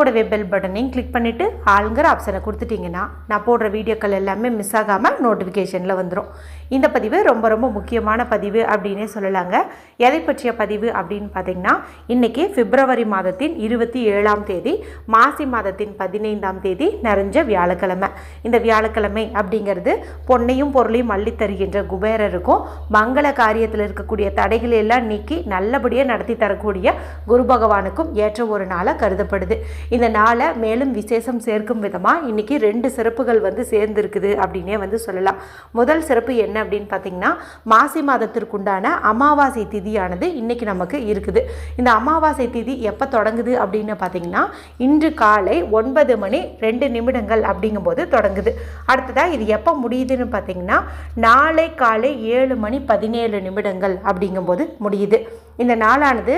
கூடவே பெல் பட்டனையும் கிளிக் பண்ணிவிட்டு ஆளுங்கிற ஆப்ஷனை கொடுத்துட்டிங்கன்னா நான் போடுற வீடியோக்கள் எல்லாமே மிஸ் ஆகாமல் நோட்டிஃபிகேஷனில் வந்துடும் இந்த பதிவு ரொம்ப ரொம்ப முக்கியமான பதிவு அப்படின்னே சொல்லலாங்க. எதை பற்றிய பதிவு அப்படின்னு பார்த்தீங்கன்னா இன்றைக்கி பிப்ரவரி மாதத்தின் இருபத்தி ஏழாம் தேதி மாசி மாதத்தின் பதினைந்தாம் தேதி நிறைஞ்ச வியாழக்கிழமை. இந்த வியாழக்கிழமை அப்படிங்கிறது பொன்னையும் பொருளையும் அள்ளி தருகின்ற குபேரருக்கும் மங்கள காரியத்தில் இருக்கக்கூடிய தடைகளை எல்லாம் நீக்கி நல்லபடியாக நடத்தி தரக்கூடிய குரு பகவானுக்கும் ஏற்ற ஒரு நாளாக கருதப்படுது. இந்த நாளை மேலும் விசேஷம் சேர்க்கும் விதமாக இன்றைக்கி ரெண்டு சிறப்புகள் வந்து சேர்ந்துருக்குது அப்படின்னே வந்து சொல்லலாம். முதல் சிறப்பு என்ன அப்படின்னு பார்த்தீங்கன்னா மாசி மாதத்திற்குண்டான அமாவாசை திதியானது இன்றைக்கி நமக்கு இருக்குது. இந்த அமாவாசை திதி எப்போ தொடங்குது அப்படின்னு பார்த்தீங்கன்னா இன்று காலை ஒன்பது மணி ரெண்டு நிமிடங்கள் அப்படிங்கும்போது தொடங்குது. அடுத்ததாக இது எப்போ முடியுதுன்னு பார்த்தீங்கன்னா நாளை காலை ஏழு மணி பதினேழு நிமிடங்கள் அப்படிங்கும்போது முடியுது. இந்த நாளானது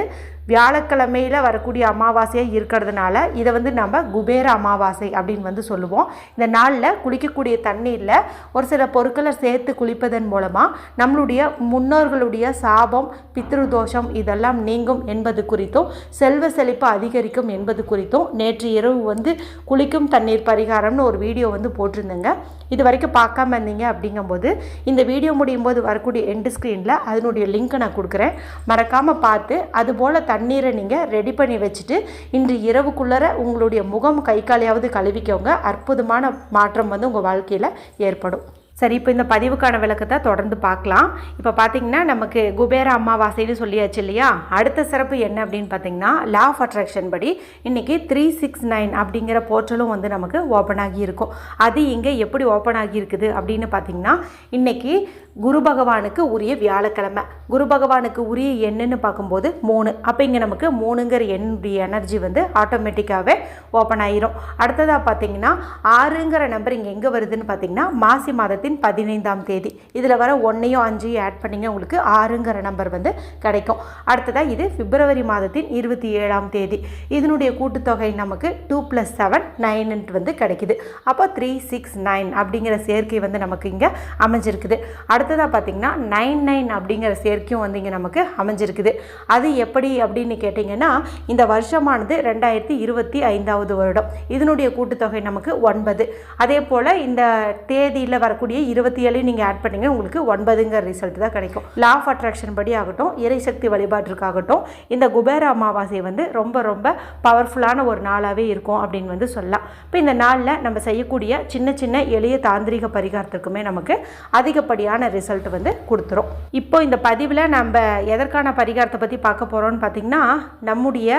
வியாழக்கிழமையில் வரக்கூடிய அமாவாசையாக இருக்கிறதுனால இதை வந்து நம்ம குபேர அமாவாசை அப்படின்னு வந்து சொல்லுவோம். இந்த நாளில் குளிக்கக்கூடிய தண்ணீரில் ஒரு சில பொருட்களை சேர்த்து குளிப்பதன் மூலமாக நம்மளுடைய முன்னோர்களுடைய சாபம் பித்ருதோஷம் இதெல்லாம் நீங்கும் என்பது குறித்தும் செல்வ செழிப்பு அதிகரிக்கும் என்பது குறித்தும் நேற்று இரவு வந்து குளிக்கும் தண்ணீர் பரிகாரம்னு ஒரு வீடியோ வந்து போட்டிருந்தேங்க. இது வரைக்கும் பார்க்காம இருந்தீங்க அப்படிங்கும்போது இந்த வீடியோ முடியும் போது வரக்கூடிய எண்டு ஸ்க்ரீனில் அதனுடைய லிங்க்கை நான் கொடுக்குறேன். மறக்காமல் பார்த்து அதுபோல் தண்ணீரை நீங்கள் ரெடி பண்ணி வச்சுட்டு இன்று இரவுக்குள்ளர உங்களுடைய முகம் கை காலையாவது கழுவிக்கோங்க. அற்புதமான மாற்றம் வந்து உங்கள் வாழ்க்கையில் ஏற்படும். சரி இப்போ இந்த பதிவுக்கான விளக்கத்தை தொடர்ந்து பார்க்கலாம். இப்போ பார்த்தீங்கன்னா நமக்கு குபேர அமாவாசைன்னு சொல்லியாச்சு இல்லையா? அடுத்த சிறப்பு என்ன அப்படின்னு பார்த்தீங்கன்னா லா ஆஃப் அட்ராக்ஷன் படி இன்றைக்கி த்ரீ சிக்ஸ் நைன் அப்படிங்கிற போர்ட்டலும் வந்து நமக்கு ஓப்பன் ஆகியிருக்கும் அது இங்கே எப்படி ஓப்பன் ஆகியிருக்குது அப்படின்னு பார்த்தீங்கன்னா இன்றைக்கி குரு பகவானுக்கு உரிய வியாழக்கிழமை. குரு பகவானுக்கு உரிய எண்ணுன்னு பார்க்கும்போது மூணு. அப்போ இங்கே நமக்கு மூணுங்கிற எண்ணுடைய எனர்ஜி வந்து ஆட்டோமேட்டிக்காகவே ஓப்பன் ஆயிரும். அடுத்ததாக பார்த்தீங்கன்னா ஆறுங்கிற நம்பர் இங்கே எங்கே வருதுன்னு பார்த்தீங்கன்னா மாசி மாதத்தின் பதினைந்தாம் தேதி. இதில் வர ஒன்றையும் அஞ்சையும் ஆட் பண்ணிங்க உங்களுக்கு ஆறுங்கிற நம்பர் வந்து கிடைக்கும். அடுத்ததாக இது பிப்ரவரி மாதத்தின் இருபத்தி ஏழாம் தேதி. இதனுடைய கூட்டுத்தொகை நமக்கு டூ ப்ளஸ் செவன் நைன்ட்டு வந்து கிடைக்குது. அப்போ த்ரீ சிக்ஸ் நைன் அப்படிங்கிற சேர்க்கை வந்து நமக்கு இங்கே அமைஞ்சிருக்குது. அடுத்ததாக பார்த்தீங்கன்னா நைன் நைன் அப்படிங்கிற சேர்க்கையும் வந்து இங்கே நமக்கு அமைஞ்சிருக்குது. அது எப்படி அப்படின்னு கேட்டிங்கன்னா இந்த வருஷமானது ரெண்டாயிரத்தி இருபத்தி ஐந்தாவது வருடம். இதனுடைய கூட்டுத்தொகை நமக்கு ஒன்பது. அதே போல் இந்த தேதியில் வரக்கூடிய இருபத்தி ஏழு நீங்கள் ஆட் பண்ணீங்க உங்களுக்கு ஒன்பதுங்கிற ரிசல்ட் தான் கிடைக்கும். லா ஆஃப் அட்ராக்ஷன் படி ஆகட்டும் இறைசக்தி வழிபாட்டிற்காகட்டும் இந்த குபேர அமாவாசை வந்து ரொம்ப ரொம்ப பவர்ஃபுல்லான ஒரு நாளாகவே இருக்கும் அப்படின்னு வந்து சொல்லலாம். இப்போ இந்த நாளில் நம்ம செய்யக்கூடிய சின்ன சின்ன எளிய தாந்திரிக பரிகாரத்துக்குமே நமக்கு அதிகப்படியான ரிசல்ட் வந்து கொடுத்துரும். இப்போ இந்த பதிவில் நம்ம எதற்கான பரிகாரத்தை பற்றி பார்க்க போகிறோம்னு பார்த்திங்கன்னா நம்முடைய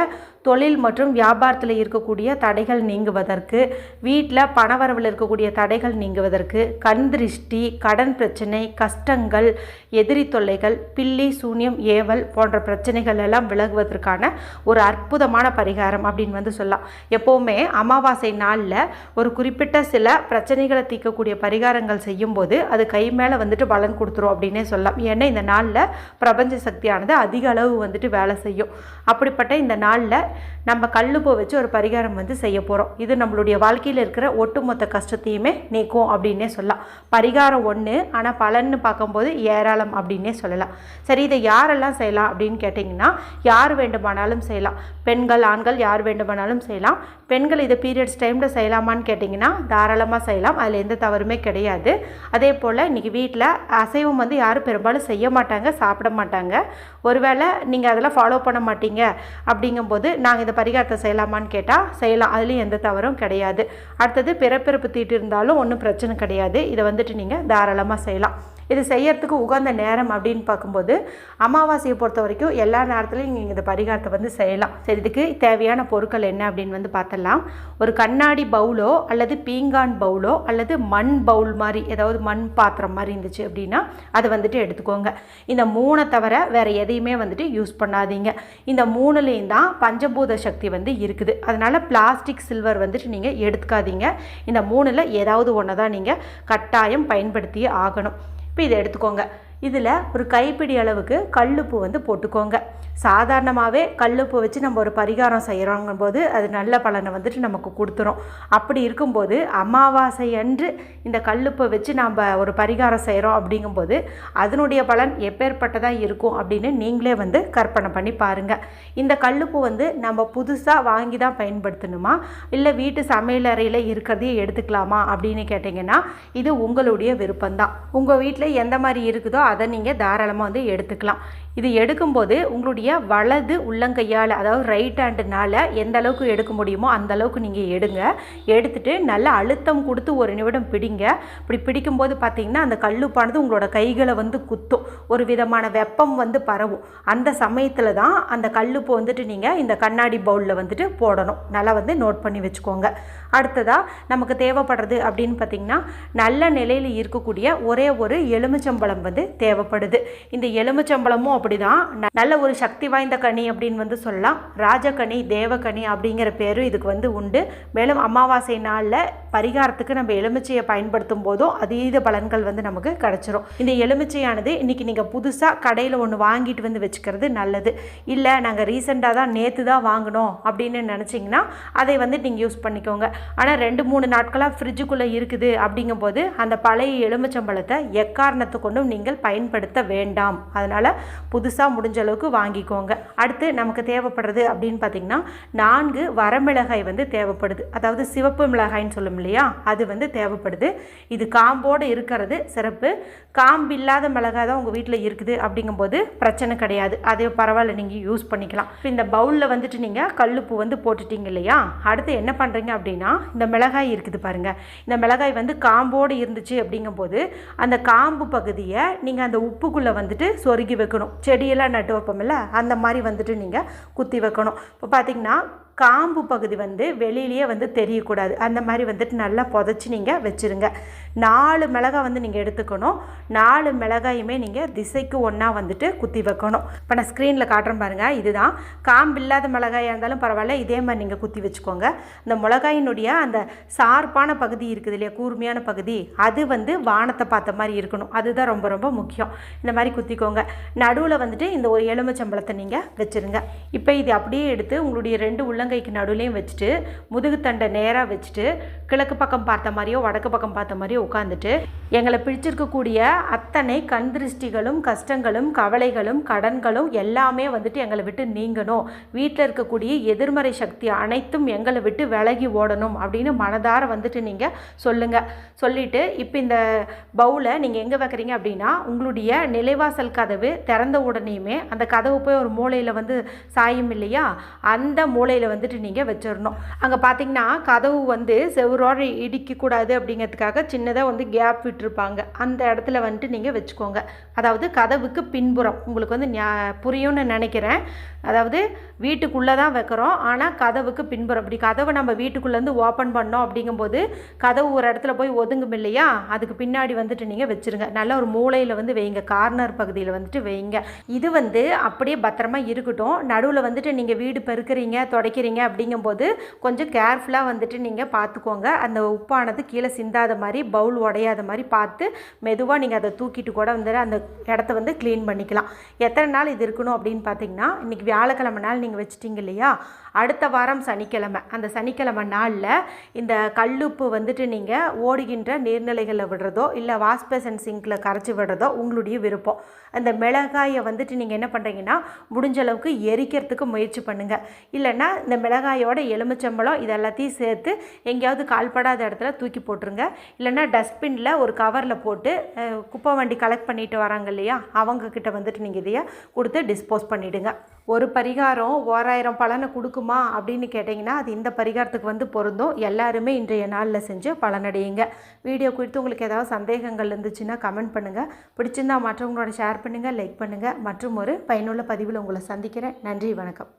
தொழில் மற்றும் வியாபாரத்தில் இருக்கக்கூடிய தடைகள் நீங்குவதற்கு வீட்டில் பணவரவில் இருக்கக்கூடிய தடைகள் நீங்குவதற்கு கண் திருஷ்டி கடன் பிரச்சனை கஷ்டங்கள் எதிரி தொல்லைகள் பில்லி சூன்யம் ஏவல் போன்ற பிரச்சனைகள் எல்லாம் விலகுவதற்கான ஒரு அற்புதமான பரிகாரம் அப்படின்னு வந்து சொல்லலாம். எப்போவுமே அமாவாசை நாளில் ஒரு குறிப்பிட்ட சில பிரச்சனைகளை தீர்க்கக்கூடிய பரிகாரங்கள் செய்யும்போது அது கை மேலே வந்துட்டு பலன் கொடுத்துரும் அப்படின்னே சொல்லலாம். ஏன்னா இந்த நாளில் பிரபஞ்ச சக்தியானது அதிக அளவு வந்துட்டு வேலை செய்யும். அப்படிப்பட்ட இந்த நாளில் நம்ம கல்லுப்போ வச்சு ஒரு பரிகாரம் வந்து செய்ய போகிறோம் இது நம்மளுடைய வாழ்க்கையில் இருக்கிற ஒட்டுமொத்த கஷ்டத்தையுமே நீக்கும் அப்படின்னே சொல்லலாம். பரிகாரம் ஒன்று ஆனால் பலன்னு பார்க்கும்போது ஏராளம் அப்படின்னே சொல்லலாம். சரி இதை யாரெல்லாம் செய்யலாம் அப்படின்னு கேட்டிங்கன்னா யார் வேண்டுமானாலும் செய்யலாம். பெண்கள் ஆண்கள் யார் வேண்டுமானாலும் செய்யலாம். பெண்கள் இதை பீரியட்ஸ் டைமில் செய்யலாமான்னு கேட்டிங்கன்னா தாராளமாக செய்யலாம். அதில் எந்த தவறுமே கிடையாது. அதே போல் இன்றைக்கி வீட்டில் அசைவம் வந்து யாரும் பெரும்பாலும் செய்ய மாட்டாங்க சாப்பிட மாட்டாங்க. ஒருவேளை நீங்கள் அதெல்லாம் ஃபாலோ பண்ண மாட்டீங்க அப்படிங்கும்போது நாங்கள் இந்த பரிகாரத்தை செய்யலாமான்னு கேட்டால் செய்யலாம். அதுலேயும் எந்த தவறும் கிடையாது. அடுத்தது பிறப்பிறப்பு தீட்டு இருந்தாலும் ஒன்றும் பிரச்சனை கிடையாது. இதை வந்துட்டு நீங்கள் தாராளமாக செய்யலாம். இது செய்யறதுக்கு உகந்த நேரம் அப்படின்னு பார்க்கும்போது அமாவாசையை பொறுத்த வரைக்கும் எல்லா நேரத்துலையும் நீங்கள் இந்த பரிகாரத்தை வந்து செய்யலாம். சரி இதுக்கு தேவையான பொருட்கள் என்ன அப்படின்னு வந்து பார்த்தலாம் ஒரு கண்ணாடி பவுலோ அல்லது பீங்கான் பவுலோ அல்லது மண் பவுல் மாதிரி ஏதாவது மண் பாத்திரம் மாதிரி இருந்துச்சு அப்படின்னா அதை வந்துட்டு எடுத்துக்கோங்க. இந்த மூணை தவிர வேறு எதையுமே வந்துட்டு யூஸ் பண்ணாதீங்க. இந்த மூணுலேயும் தான் பஞ்சபூத சக்தி வந்து இருக்குது. அதனால் பிளாஸ்டிக் சில்வர் வந்துட்டு நீங்கள் எடுத்துக்காதீங்க. இந்த மூணில் ஏதாவது ஒன்று தான் நீங்கள் கட்டாயம் பயன்படுத்தியே ஆகணும். இப்போ இதை எடுத்துக்கோங்க. இதில் ஒரு கைப்பிடி அளவுக்கு கல்லுப்பு வந்து போட்டுக்கோங்க. சாதாரணமாகவே கல்லுப்பு வச்சு நம்ம ஒரு பரிகாரம் செய்கிறோங்கும் போது அது நல்ல பலனை வந்துட்டு நமக்கு கொடுத்துரும். அப்படி இருக்கும்போது அமாவாசை அன்று இந்த கல்லுப்பை வச்சு நம்ம ஒரு பரிகாரம் செய்கிறோம் அப்படிங்கும்போது அதனுடைய பலன் எப்பேற்பட்டதாக இருக்கும் அப்படின்னு நீங்களே வந்து கற்பனை பண்ணி பாருங்கள் இந்த கல்லுப்பு வந்து நம்ம புதுசாக வாங்கி தான் பயன்படுத்தணுமா? இல்லை வீட்டு சமையலறையில் இருக்கிறதையே எடுத்துக்கலாமா அப்படின்னு கேட்டிங்கன்னா இது உங்களுடைய விருப்பம்தான். உங்கள் வீட்டில் எந்த மாதிரி இருக்குதோ அதை நீங்கள் தாராளமாக வந்து எடுத்துக்கலாம். இது எடுக்கும்போது உங்களுடைய வலது உள்ளங்கையால் அதாவது ரைட் ஹேண்டுனால் எந்த அளவுக்கு எடுக்க முடியுமோ அந்த அளவுக்கு நீங்கள் எடுங்க. எடுத்துட்டு நல்லா அழுத்தம் கொடுத்து ஒரு நிமிடம் பிடிங்க. இப்படி பிடிக்கும்போது பார்த்தீங்கன்னா அந்த கல்லுப்பானது உங்களோட கைகளை வந்து குத்தும். ஒரு விதமான வெப்பம் வந்து பரவும். அந்த சமயத்தில் தான் அந்த கல்லுப்பு வந்துட்டு நீங்கள் இந்த கண்ணாடி பவுலில் வந்துட்டு போடணும். நல்லா வந்து நோட் பண்ணி வச்சுக்கோங்க. அடுத்ததாக நமக்கு தேவைப்படுறது அப்படின்னு பார்த்தீங்கன்னா நல்ல நிலையில் இருக்கக்கூடிய ஒரே ஒரு எலுமிச்சம்பழம் வந்து தேவைப்படுது. இந்த எலுமிச்சம்பழமும் அப்படிதான். நல்ல ஒரு சக்தி வாய்ந்த கனி அப்படின்னு வந்து சொல்லலாம். ராஜகனி தேவகனி அப்படிங்கிற பேரும் இதுக்கு வந்து உண்டு. மேலும் அமாவாசை நாளில் பரிகாரத்துக்கு நம்ம எலுமிச்சையை பயன்படுத்தும் போதும் அதீத பலன்கள் வந்து நமக்கு கிடச்சிரும். இந்த எலுமிச்சையானது இன்னைக்கு நீங்கள் புதுசாக கடையில் ஒன்று வாங்கிட்டு வந்து வச்சுக்கிறது நல்லது. இல்லை நாங்கள் ரீசெண்டாக தான் நேற்று தான் வாங்கினோம் அப்படின்னு நினச்சிங்கன்னா அதை வந்து நீங்கள் யூஸ் பண்ணிக்கோங்க. ஆனால் ரெண்டு மூணு நாட்களாக ஃப்ரிட்ஜுக்குள்ளே இருக்குது அப்படிங்கும்போது அந்த பழைய எலுமிச்சம்பழத்தை எக்காரணத்தை கொண்டும் நீங்கள் பயன்படுத்த வேண்டாம். அதனால் புதுசாக முடிஞ்ச அளவுக்கு வாங்கிக்கோங்க. அடுத்து நமக்கு தேவைப்படுறது அப்படின்னு பார்த்தீங்கன்னா நான்கு வரமிளகாய் வந்து தேவைப்படுது. அதாவது சிவப்பு மிளகாய்ன்னு சொல்லும் இல்லையா? அது வந்து தேவைப்படுது. இது காம்போடு இருக்கிறது சிறப்பு. காம்பு இல்லாத மிளகாய் தான் உங்கள் வீட்டில் இருக்குது அப்படிங்கும்போது பிரச்சனை கிடையாது. அதே பரவாயில்ல நீங்கள் யூஸ் பண்ணிக்கலாம். இந்த பவுலில் வந்துட்டு நீங்கள் கல்லுப்பு வந்து போட்டுட்டீங்க இல்லையா? அடுத்து என்ன பண்ணுறீங்க அப்படின்னா இந்த மிளகாய் இருக்குது பாருங்கள் இந்த மிளகாய் வந்து காம்போடு இருந்துச்சு அப்படிங்கும்போது அந்த காம்பு பகுதியை நீங்கள் அந்த உப்புக்குள்ளே வந்துட்டு சொருகி வைக்கணும். செடியெல்லாம் நட்டு வைப்போம்ல அந்த மாதிரி வந்துட்டு நீங்கள் குத்தி வைக்கணும். இப்போ பார்த்தீங்கன்னா காம்பு பகுதி வந்து வெளியிலேயே வந்து தெரியக்கூடாது. அந்த மாதிரி வந்துட்டு நல்லா புதைச்சி நீங்கள் வச்சுருங்க. நாலு மிளகாய் வந்து நீங்கள் எடுத்துக்கணும். நாலு மிளகாயுமே நீங்கள் திசைக்கு ஒன்றா வந்துட்டு குத்தி வைக்கணும். இப்போ நான் ஸ்க்ரீனில் காட்டுறேன் பாருங்கள் இதுதான். காம்பு இல்லாத மிளகாயாக இருந்தாலும் பரவாயில்ல. இதே மாதிரி நீங்கள் குத்தி வச்சுக்கோங்க. இந்த மிளகாயினுடைய அந்த சார்பான பகுதி இருக்குது இல்லையா? கூர்மையான பகுதி. அது வந்து வானத்தை பார்த்த மாதிரி இருக்கணும். அதுதான் ரொம்ப ரொம்ப முக்கியம். இந்த மாதிரி குத்திக்கோங்க. நடுவில் வந்துட்டு இந்த ஒரு எலுமிச்சம்பழத்தை நீங்கள் வச்சுருங்க. இப்போ இது அப்படியே எடுத்து உங்களுடைய ரெண்டு உள்ளங்கைக்கு நடுவுலையும் வச்சுட்டு முதுகுத்தண்டை நேராக வச்சுட்டு கிழக்கு பக்கம் பார்த்த மாதிரியோ வடக்கு பக்கம் பார்த்த மாதிரியோ உட்காந்துட்டு எங்களை பிடிச்சிருக்கக்கூடிய அத்தனை கண் திருஷ்டிகளும் கஷ்டங்களும் கவலைகளும் கடன்களும் எல்லாமே வந்துட்டு எங்களை விட்டு நீங்கணும். வீட்டில் இருக்கக்கூடிய எதிர்மறை சக்தி அனைத்தும் எங்களை விட்டு விலகி ஓடணும் அப்படின்னு மனதார வந்துட்டு நீங்கள் சொல்லுங்கள் சொல்லிவிட்டு இப்போ இந்த பவுலை நீங்கள் எங்கே வைக்கிறீங்க அப்படின்னா உங்களுடைய நிலைவாசல் கதவு திறந்த உடனேயுமே அந்த கதவு போய் ஒரு மூலையில் வந்து சாயும் இல்லையா? அந்த மூலையில் வந்துட்டு நீங்கள் வச்சிடணும் அங்கே பார்த்தீங்கன்னா கதவு வந்து செவரோடு இடிக்கக்கூடாது அப்படிங்கிறதுக்காக சின்னதாக வந்து கேப் விட்டுருப்பாங்க. அந்த இடத்துல வந்துட்டு நீங்கள் வச்சுக்கோங்க. அதாவது கதவுக்கு பின்புறம். உங்களுக்கு வந்து ஞா- புரியும்னு நினைக்கிறேன். அதாவது வீட்டுக்குள்ளே தான் வைக்கிறோம். ஆனால் கதவுக்கு பின்புறம். அப்படி கதவை நம்ம வீட்டுக்குள்ளேருந்து ஓப்பன் பண்ணோம் அப்படிங்கும்போது கதவு ஒரு இடத்துல போய் ஒதுங்கும் இல்லையா? அதுக்கு பின்னாடி வந்துட்டு நீங்கள் வச்சுருங்க. நல்ல ஒரு மூலையில் வந்து வைங்க. கார்னர் பகுதியில் வந்துட்டு வைங்க. இது வந்து அப்படியே பத்திரமா இருக்கட்டும். நடுவில் வந்துட்டு நீங்கள் வீடு பெருக்கிறீங்க துடைக்கிறீங்க அப்படிங்கும்போது கொஞ்சம் கேர்ஃபுல்லாக வந்துட்டு நீங்கள் பார்த்துக்கோங்க. அந்த உப்பானது கீழே சிந்தாத மாதிரி பவுல் உடையாத மாதிரி பார்த்து மெதுவாக நீங்கள் அதை தூக்கிட்டு கூட வந்து அந்த இடத்த வந்து க்ளீன் பண்ணிக்கலாம். எத்தனை நாள் இது இருக்கணும் அப்படின்னு பார்த்தீங்கன்னா இன்றைக்கி வியாழக்கிழமை நாள் நீங்கள் வச்சிட்டீங்க இல்லையா? அடுத்த வாரம் சனிக்கிழமை. அந்த சனிக்கிழமை நாளில் இந்த கல்லுப்பு வந்துட்டு நீங்கள் ஓடுகின்ற நீர்நிலைகளில் விடுறதோ இல்லை வாஷ் பேசன் சிங்கில் கரைச்சி விடுறதோ உங்களுடைய விருப்பம். அந்த மிளகாயை வந்துட்டு நீங்கள் என்ன பண்ணுறீங்கன்னா முடிஞ்ச அளவுக்கு எரிக்கிறதுக்கு முயற்சி பண்ணுங்கள் இல்லைன்னா இந்த மிளகாயோட எலுமிச்சம்பழம் இது எல்லாத்தையும் சேர்த்து எங்கேயாவது கால்படாத இடத்துல தூக்கி போட்டுருங்க. இல்லைன்னா டஸ்ட்பினில் ஒரு கவரில் போட்டு குப்பை வண்டி கலெக்ட் பண்ணிட்டு வராங்க இல்லையா? அவங்கக்கிட்ட வந்துட்டு நீங்கள் இதையே கொடுத்து டிஸ்போஸ் பண்ணிவிடுங்க ஒரு பரிகாரம் ஓராயிரம் பலனை கொடுக்குமா அப்படின்னு கேட்டிங்கன்னா அது இந்த பரிகாரத்துக்கு வந்து பொருந்தும். எல்லாருமே இன்றைய நாளில் செஞ்சு பலனடையுங்க. வீடியோ குறித்து உங்களுக்கு ஏதாவது சந்தேகங்கள் இருந்துச்சுன்னா கமெண்ட் பண்ணுங்கள் பிடிச்சிருந்தா மற்றவங்களோட ஷேர் பண்ணுங்கள் லைக் பண்ணுங்கள் மற்றும் ஒரு பயனுள்ள பதிவில் உங்களை சந்திக்கிறேன். நன்றி வணக்கம்.